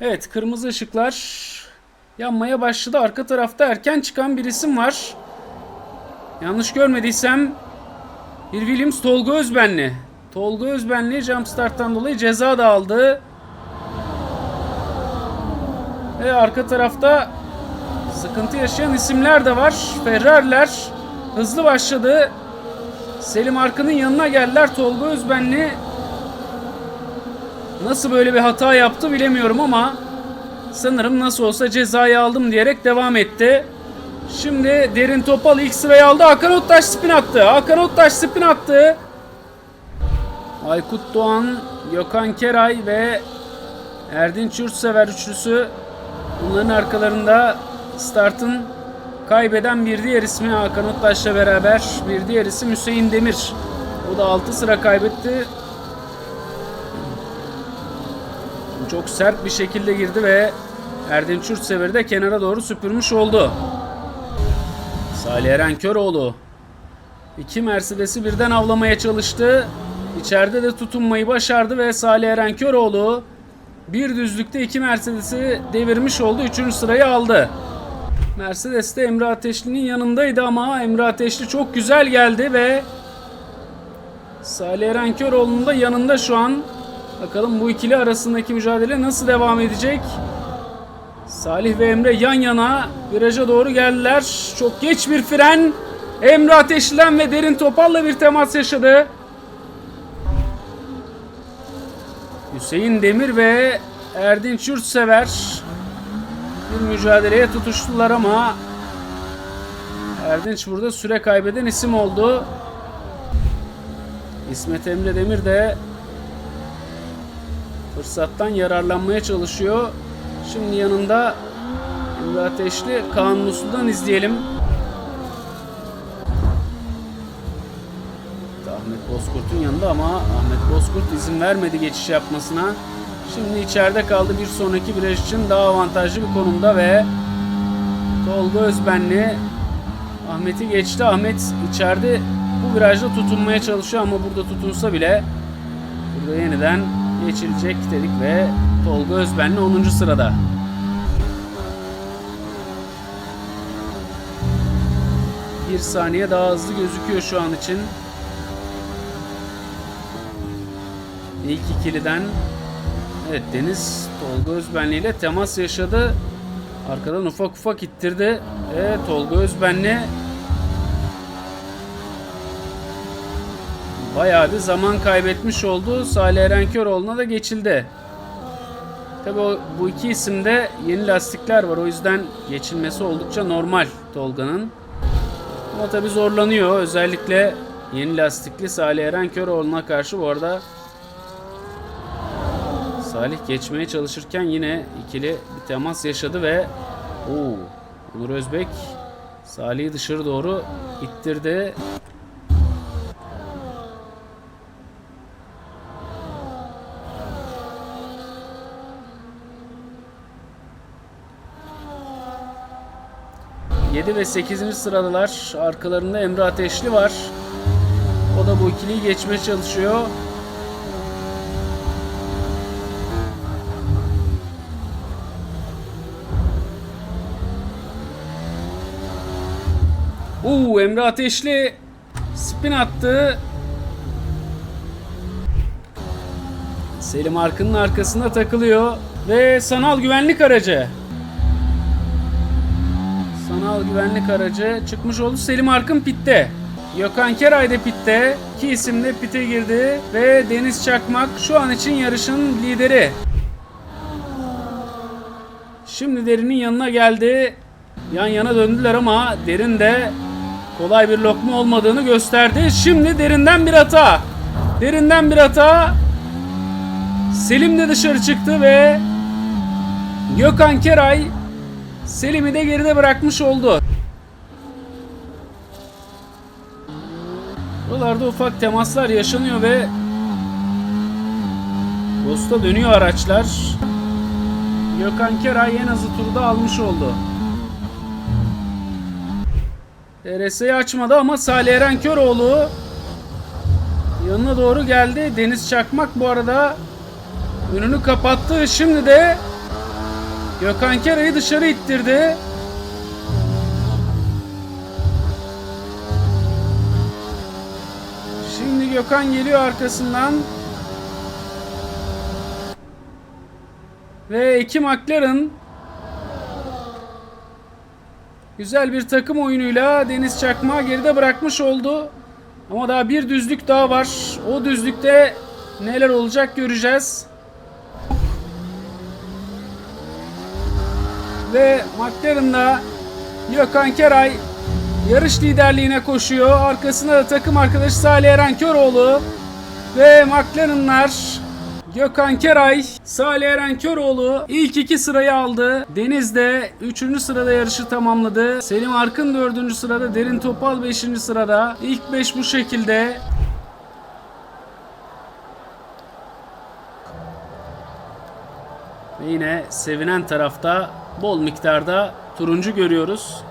Evet kırmızı ışıklar yanmaya başladı. Arka tarafta erken çıkan bir isim var. Yanlış görmediysem bir Williams Tolga Özbenli. Tolga Özbenli jumpstarttan dolayı ceza da aldı. Ve arka tarafta sıkıntı yaşayan isimler de var. Ferrari'ler hızlı başladı. Selim Arkın'ın yanına geldiler. Tolga Özbenli nasıl böyle bir hata yaptı bilemiyorum ama sanırım nasıl olsa cezayı aldım diyerek devam etti. Şimdi Derin Topal ilk sırayı aldı. Hakan Ottaş spin attı. Hakan Ottaş spin attı. Aykut Doğan, Gökhan Keray ve Erdinç Yurtsever üçlüsü bunların arkalarında startın kaybeden bir diğer ismi Hakan Ottaş'la beraber bir diğer isim Hüseyin Demir. O da 6 sıra kaybetti. Çok sert bir şekilde girdi ve Erdinç Yurtsever'i de kenara doğru süpürmüş oldu. Salih Eren Köroğlu iki Mercedes'i birden avlamaya çalıştı. İçeride de tutunmayı başardı ve Salih Eren Köroğlu bir düzlükte iki Mercedes'i devirmiş oldu. Üçüncü sırayı aldı. Mercedes de Emre Ateşli'nin yanındaydı ama Emre Ateşli çok güzel geldi ve Salih Eren Köroğlu'nun da yanında şu an. Bakalım bu ikili arasındaki mücadele nasıl devam edecek? Salih ve Emre yan yana viraja doğru geldiler. Çok geç bir fren. Emre Ateşli'den ve Derin Topal'la bir temas yaşadı. Hüseyin Demir ve Erdinç Yurtsever bir mücadeleye tutuştular ama Erdinç burada süre kaybeden isim oldu. İsmet Emre Demir de fırsattan yararlanmaya çalışıyor. Şimdi yanında Emre Ateşli Kaan Muslu'dan izleyelim. Ahmet Bozkurt'un yanında ama Ahmet Bozkurt izin vermedi geçiş yapmasına. Şimdi içeride kaldı bir sonraki viraj için daha avantajlı bir konumda ve Tolga Özbenli Ahmet'i geçti. Ahmet içeride bu virajda tutunmaya çalışıyor ama burada tutunsa bile burada yeniden geçilecek dedik ve Tolga Özbenli 10. sırada. Bir saniye daha hızlı gözüküyor şu an için. İlk ikiliden Evet Deniz Tolga Özbenli ile temas yaşadı. Arkadan ufak ufak ittirdi. Evet Tolga Özbenli bayağı bir zaman kaybetmiş oldu. Salih Eren Köroğlu'na da geçildi. Tabi bu iki isimde yeni lastikler var. O yüzden geçilmesi oldukça normal Tolga'nın. Ama tabi zorlanıyor. Özellikle yeni lastikli Salih Eren Köroğlu'na karşı bu arada Salih geçmeye çalışırken yine ikili bir temas yaşadı ve Oo, Onur Özbek Salih'i dışarı doğru ittirdi. Yedi ve 8. sıradalar. Arkalarında Emre Ateşli var. O da bu ikiliyi geçmeye çalışıyor. Oo Emre Ateşli spin attı. Selim Arkın'ın arkasında takılıyor ve sanal güvenlik aracı. Sanal güvenlik aracı çıkmış oldu. Selim Arkın pitte. Gökhan Keray da pitte. İki isim de pite girdi ve Deniz Çakmak şu an için yarışın lideri. Şimdi Derin'in yanına geldi. Yan yana döndüler ama Derin de kolay bir lokma olmadığını gösterdi. Şimdi derinden bir hata. Derinden bir hata. Selim de dışarı çıktı ve Gökhan Keray Selim'i de geride bırakmış oldu. Buralarda ufak temaslar yaşanıyor ve Posta dönüyor araçlar. Gökhan Keray en azı turda almış oldu. DRS'yi açmadı ama Salih Eren Köroğlu yanına doğru geldi. Deniz Çakmak bu arada önünü kapattı. Şimdi de Gökhan Kera'yı dışarı ittirdi. Şimdi Gökhan geliyor arkasından. Ve Eki McLaren güzel bir takım oyunuyla Deniz Çakma geride bırakmış oldu. Ama daha bir düzlük daha var. O düzlükte neler olacak göreceğiz. Ve McLaren'da Gökhan Keray yarış liderliğine koşuyor. Arkasında da takım arkadaşı Salih Eren Köroğlu ve McLaren'lar Gökhan Keray, Salih Eren Köroğlu ilk iki sırayı aldı. Deniz de 3. sırada yarışı tamamladı. Selim Arkın 4. sırada, Derin Topal 5. sırada. İlk 5 bu şekilde. Ve yine sevinen tarafta bol miktarda turuncu görüyoruz.